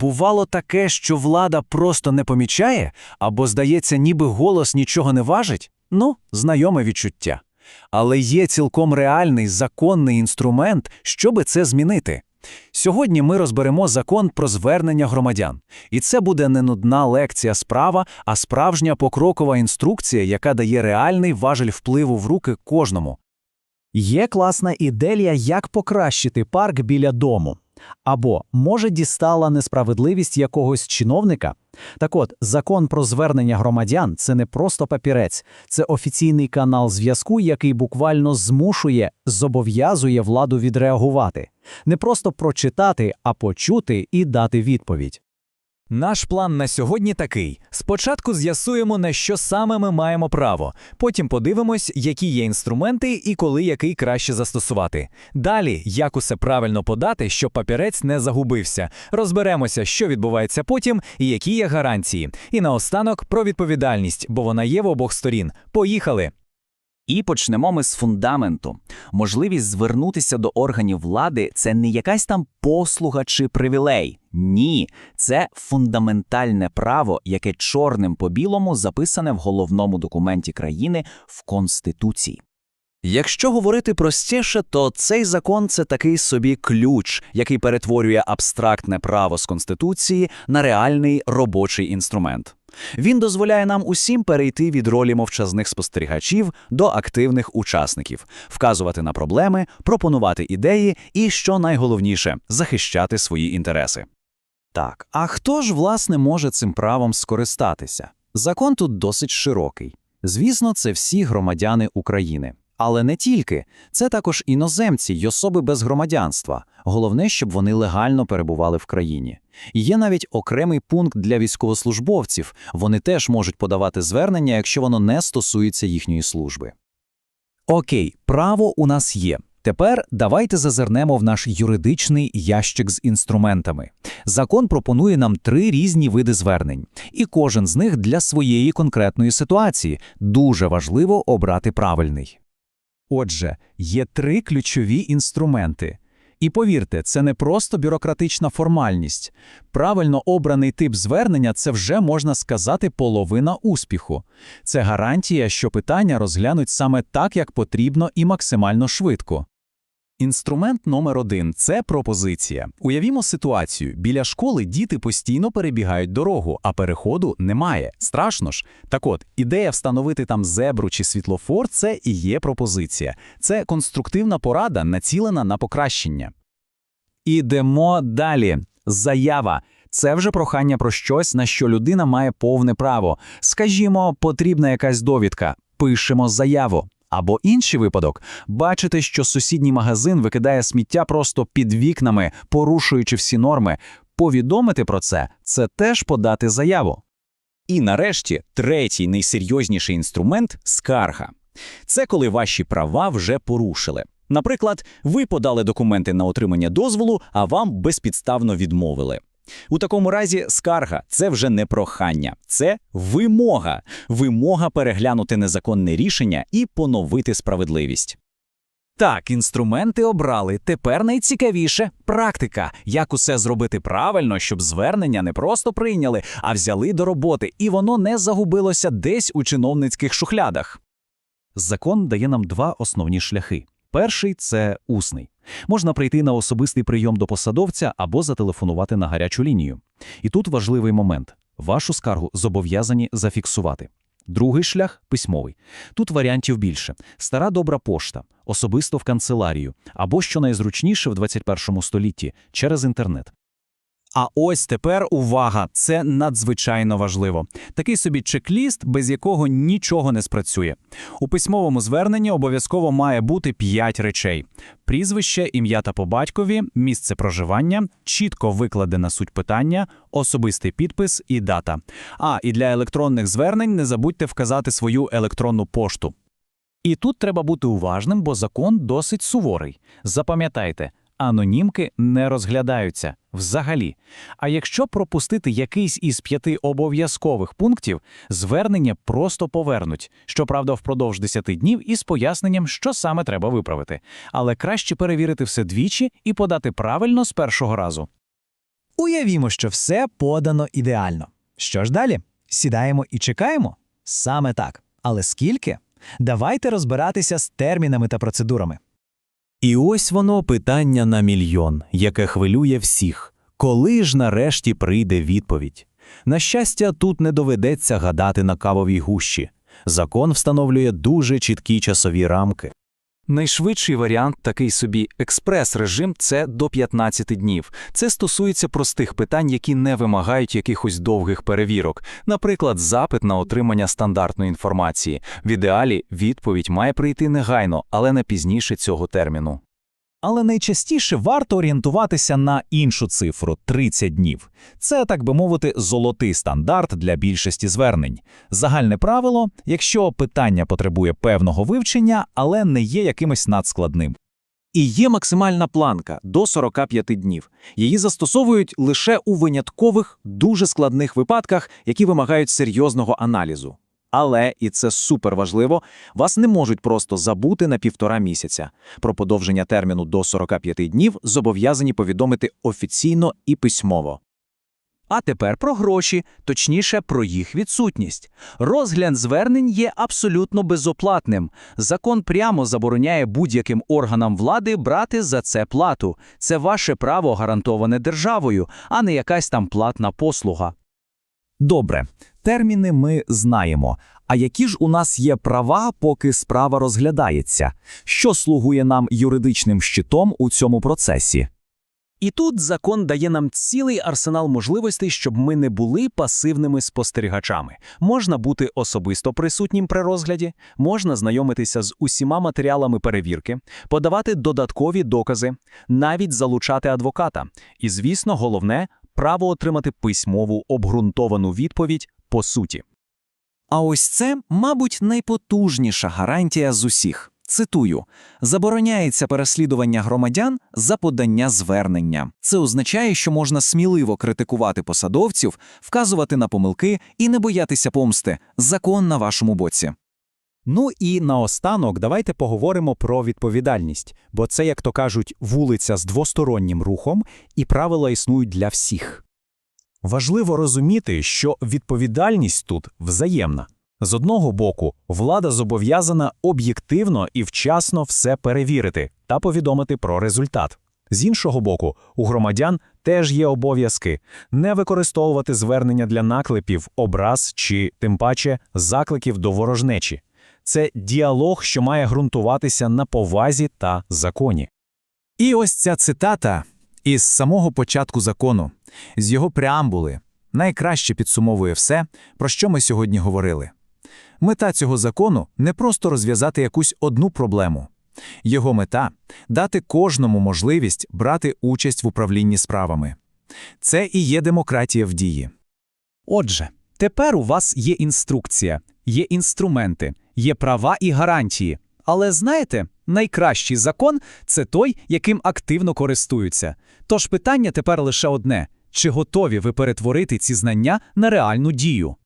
бувало таке, що влада просто не помічає, або, здається, ніби голос нічого не важить? Ну, знайоме відчуття. Але є цілком реальний законний інструмент, щоби це змінити. Сьогодні ми розберемо закон про звернення громадян. І це буде не нудна лекція справа, а справжня покрокова інструкція, яка дає реальний важель впливу в руки кожному. Є класна ідея, як покращити парк біля дому. Або, може, дістала несправедливість якогось чиновника? Так от, закон про звернення громадян це не просто папірець, це офіційний канал зв'язку, який буквально змушує, зобов'язує владу відреагувати. Не просто прочитати, а почути і дати відповідь. Наш план на сьогодні такий: спочатку з'ясуємо, на що саме ми маємо право, потім подивимось, які є інструменти і коли який краще застосувати. Далі, як усе правильно подати, щоб папірець не загубився. Розберемося, що відбувається потім і які є гарантії. І наостанок про відповідальність, бо вона є в обох сторін. Поїхали! І почнемо ми з фундаменту. Можливість звернутися до органів влади це не якась там послуга чи привілей. Ні, це фундаментальне право, яке чорним по білому записане в головному документі країни в Конституції. Якщо говорити простіше, то цей закон це такий собі ключ, який перетворює абстрактне право з Конституції на реальний робочий інструмент. Він дозволяє нам усім перейти від ролі мовчазних спостерігачів до активних учасників, вказувати на проблеми, пропонувати ідеї і, що найголовніше, захищати свої інтереси. Так, а хто ж, власне, може цим правом скористатися? Закон тут досить широкий. Звісно, це всі громадяни України. Але не тільки, це також іноземці й особи без громадянства. Головне, щоб вони легально перебували в країні. Є навіть окремий пункт для військовослужбовців. Вони теж можуть подавати звернення, якщо воно не стосується їхньої служби. Окей, право у нас є. Тепер давайте зазирнемо в наш юридичний ящик з інструментами. Закон пропонує нам три різні види звернень, і кожен з них для своєї конкретної ситуації дуже важливо обрати правильний. Отже, є три ключові інструменти. І повірте, це не просто бюрократична формальність. Правильно обраний тип звернення це вже можна сказати половина успіху. Це гарантія, що питання розглянуть саме так, як потрібно, і максимально швидко. Інструмент номер один це пропозиція. Уявімо ситуацію: біля школи діти постійно перебігають дорогу, а переходу немає. Страшно ж. Так от, ідея встановити там зебру чи світлофор це і є пропозиція. Це конструктивна порада, націлена на покращення. Ідемо далі. Заява. Це вже прохання про щось, на що людина має повне право. Скажімо, потрібна якась довідка. Пишемо заяву. Або інший випадок бачите, що сусідній магазин викидає сміття просто під вікнами, порушуючи всі норми. Повідомити про це це теж подати заяву. І нарешті третій найсерйозніший інструмент скарга. Це коли ваші права вже порушили. Наприклад, ви подали документи на отримання дозволу, а вам безпідставно відмовили. У такому разі скарга це вже не прохання, це вимога. Вимога переглянути незаконне рішення і поновити справедливість. Так, інструменти обрали. Тепер найцікавіше практика. Як усе зробити правильно, щоб звернення не просто прийняли, а взяли до роботи, і воно не загубилося десь у чиновницьких шухлядах. Закон дає нам два основні шляхи. Перший це усний. Можна прийти на особистий прийом до посадовця або зателефонувати на гарячу лінію. І тут важливий момент: вашу скаргу зобов'язані зафіксувати. Другий шлях письмовий. Тут варіантів більше: стара добра пошта, особисто в канцеларію, або що найзручніше в 21 столітті через інтернет. А ось тепер увага, це надзвичайно важливо. Такий собі чек-ліст, без якого нічого не спрацює. У письмовому зверненні обов'язково має бути п'ять речей: прізвище, ім'я та по батькові, місце проживання, чітко викладена суть питання, особистий підпис і дата. А і для електронних звернень не забудьте вказати свою електронну пошту. І тут треба бути уважним, бо закон досить суворий. Запам'ятайте, анонімки не розглядаються взагалі. А якщо пропустити якийсь із п'яти обов'язкових пунктів, звернення просто повернуть, щоправда, впродовж 10 днів із поясненням, що саме треба виправити. Але краще перевірити все двічі і подати правильно з першого разу. Уявімо, що все подано ідеально. Що ж далі? Сідаємо і чекаємо? Саме так. Але скільки? Давайте розбиратися з термінами та процедурами. І ось воно питання на мільйон, яке хвилює всіх. Коли ж нарешті прийде відповідь? На щастя, тут не доведеться гадати на кавовій гущі. Закон встановлює дуже чіткі часові рамки. Найшвидший варіант, такий собі експрес-режим, це до 15 днів. Це стосується простих питань, які не вимагають якихось довгих перевірок, наприклад, запит на отримання стандартної інформації. В ідеалі відповідь має прийти негайно, але не пізніше цього терміну. Але найчастіше варто орієнтуватися на іншу цифру 30 днів. Це, так би мовити, золотий стандарт для більшості звернень. Загальне правило, якщо питання потребує певного вивчення, але не є якимось надскладним. І є максимальна планка до 45 днів. Її застосовують лише у виняткових, дуже складних випадках, які вимагають серйозного аналізу. Але, і це супер важливо, вас не можуть просто забути на півтора місяця. Про подовження терміну до 45 днів зобов'язані повідомити офіційно і письмово. А тепер про гроші, точніше про їх відсутність. Розгляд звернень є абсолютно безоплатним. Закон прямо забороняє будь-яким органам влади брати за це плату. Це ваше право гарантоване державою, а не якась там платна послуга. Добре, терміни ми знаємо. А які ж у нас є права, поки справа розглядається? Що слугує нам юридичним щитом у цьому процесі? І тут закон дає нам цілий арсенал можливостей, щоб ми не були пасивними спостерігачами. Можна бути особисто присутнім при розгляді, можна знайомитися з усіма матеріалами перевірки, подавати додаткові докази, навіть залучати адвоката. І, звісно, головне право отримати письмову обґрунтовану відповідь по суті. А ось це, мабуть, найпотужніша гарантія з усіх. Цитую: забороняється переслідування громадян за подання звернення. Це означає, що можна сміливо критикувати посадовців, вказувати на помилки і не боятися помсти. Закон на вашому боці. Ну і наостанок давайте поговоримо про відповідальність, бо це, як то кажуть, вулиця з двостороннім рухом, і правила існують для всіх. Важливо розуміти, що відповідальність тут взаємна. З одного боку, влада зобов'язана об'єктивно і вчасно все перевірити та повідомити про результат. З іншого боку, у громадян теж є обов'язки не використовувати звернення для наклепів, образ чи, тим паче, закликів до ворожнечі. Це діалог, що має ґрунтуватися на повазі та законі. І ось ця цитата із самого початку закону, з його преамбули, найкраще підсумовує все, про що ми сьогодні говорили. Мета цього закону не просто розв'язати якусь одну проблему. Його мета дати кожному можливість брати участь в управлінні справами. Це і є демократія в дії. Отже, тепер у вас є інструкція, є інструменти, є права і гарантії. Але знаєте, найкращий закон це той, яким активно користуються. Тож питання тепер лише одне: чи готові ви перетворити ці знання на реальну дію?